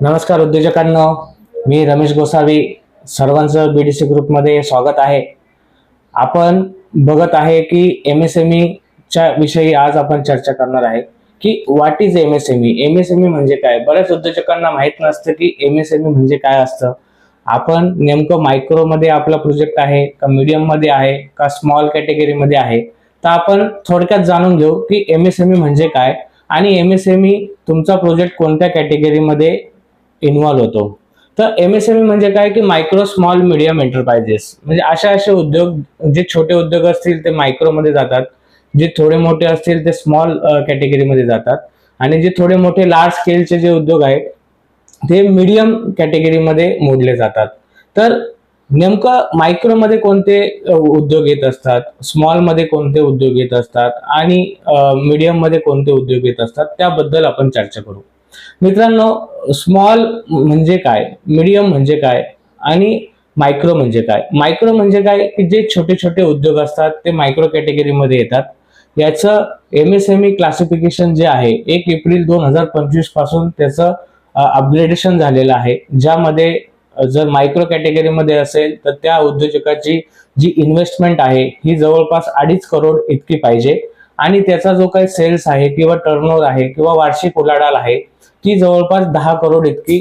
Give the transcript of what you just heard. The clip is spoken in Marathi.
नमस्कार उद्योजकांनो मी रमेश गोसावी. सर्वांचं बी डी सी ग्रुपमध्ये स्वागत आहे. आपण बघत आहे की एम एस एम च्या विषयी आज आपण चर्चा करणार आहे की what is M S M E M S M E म्हणजे काय? बऱ्याच उद्योजकांना माहीत नसतं की एम एस एम ई म्हणजे काय असतं. आपण नेमकं मायक्रोमध्ये आपला प्रोजेक्ट आहे का मीडियममध्ये आहे का स्मॉल कॅटेगरीमध्ये आहे? तर आपण थोडक्यात जाणून घेऊ की एम एस एम ई म्हणजे काय? आणि एम एस एम ई तुमचा प्रोजेक्ट कोणत्या कॅटेगरीमध्ये इन्व्हॉल्व्ह होतो. तर एम एस एम ई म्हणजे काय? की मायक्रो स्मॉल मिडियम एंटरप्राइजेस म्हणजे अशा असे उद्योग जे छोटे उद्योग असतील ते मायक्रोमध्ये जातात. जे थोडे मोठे असतील ते स्मॉल कॅटेगरीमध्ये जातात. आणि जे थोडे मोठे लार्ज स्केलचे जे उद्योग आहेत ते मीडियम कॅटेगरीमध्ये मोडले जातात. तर नेमकं मायक्रोमध्ये कोणते उद्योग येत असतात? स्मॉलमध्ये कोणते उद्योग येत असतात? आणि मीडियममध्ये कोणते उद्योग येत असतात? त्याबद्दल आपण चर्चा करू. मित्रांनो स्मॉल म्हणजे काय? मिडियम म्हणजे काय? आणि मायक्रो म्हणजे काय? मायक्रो म्हणजे काय? की जे छोटे छोटे उद्योग असतात ते मायक्रो कॅटेगरीमध्ये येतात. याचं M S M E classification जे आहे एक एप्रिल दोन हजार पंचवीसपासून त्याचं अपग्रेडेशन झालेलं आहे. ज्यामध्ये जर मायक्रो कॅटेगरीमध्ये असेल तर त्या उद्योजकाची जी इन्व्हेस्टमेंट आहे ही जवळपास अडीच करोड इतकी पाहिजे. आणि त्याचा जो काही सेल्स आहे किंवा टर्नओव्हर आहे किंवा वार्षिक उलाढाल आहे ती जवळपास दहा करोड इतकी